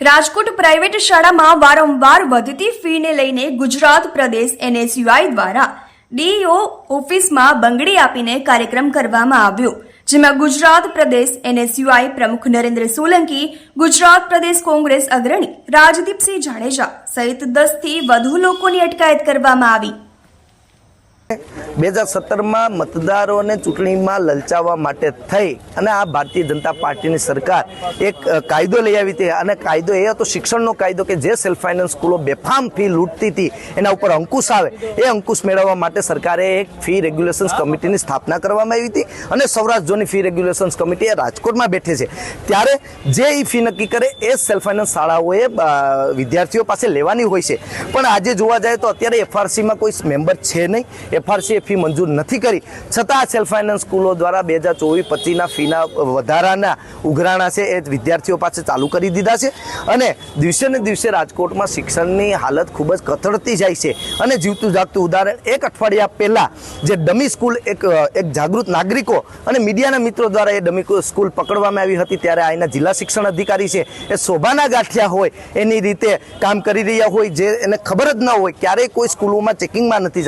Rajkot private શાળામાં વારંવાર વધતી ફીને લઈને ગુજરાત પ્રદેશ એનએસયુઆઈ દ્વારા ડીઈઓ ઓફિસમાં બંગડી આપીને કાર્યક્રમ કરવામાં આવ્યો, જેમાં ગુજરાત પ્રદેશ એનએસયુઆઈ પ્રમુખ નરેન્દ્ર સોલંકી, ગુજરાત પ્રદેશ કોંગ્રેસ અગ્રણી રાજદીપસિંહ જાડેજા સહિત દસથી વધુ લોકોની અટકાયત કરવામાં આવી. બે હજાર સત્તરમાં મતદારોને ચૂંટણીમાં લલચાવવા માટે થઈ અને આ ભારતીય જનતા પાર્ટીની સરકાર એક કાયદો લઈ આવી હતી. અને કાયદો એ હતો શિક્ષણનો કાયદો કે જે સેલ્ફ ફાઇનાન્સ સ્કૂલો બેફામ ફી લૂંટતી હતી, એના ઉપર અંકુશ આવે. એ અંકુશ મેળવવા માટે સરકારે એક ફી રેગ્યુલેશન્સ કમિટીની સ્થાપના કરવામાં આવી હતી અને સૌરાષ્ટ્ર ફી રેગ્યુલેશન્સ કમિટી એ રાજકોટમાં બેઠે છે. ત્યારે જે એ ફી નક્કી કરે એ સેલ્ફ ફાઇનાન્સ શાળાઓએ વિદ્યાર્થીઓ પાસે લેવાની હોય છે. પણ આજે જોવા જાય તો અત્યારે એફઆરસીમાં કોઈ મેમ્બર છે નહીં. એફઆરસી ફી મંજૂર નથી કરી છતાં સેલ્ફ ફાઇનાન્સ સ્કૂલો દ્વારા બે હજાર ચોવીસ પચીસના ફીના વધારાના ઉઘરાણા છે એ વિદ્યાર્થીઓ પાસે ચાલુ કરી દીધા છે અને દિવસે ને દિવસે રાજકોટમાં શિક્ષણની હાલત ખૂબ જ કથળતી જાય છે અને જીવતું જાગતું ઉદાહરણ એક અઠવાડિયા પહેલાં જે ડમી સ્કૂલ એક એક જાગૃત નાગરિકો અને મીડિયાના મિત્રો દ્વારા એ ડમી સ્કૂલ પકડવામાં આવી હતી ત્યારે અહીંના જિલ્લા શિક્ષણ અધિકારી છે એ શોભાના ગાંઠિયા હોય, એની રીતે કામ કરી રહ્યા હોય, જે એને ખબર જ ન હોય, ક્યારેય કોઈ સ્કૂલોમાં ચેકિંગમાં નથી.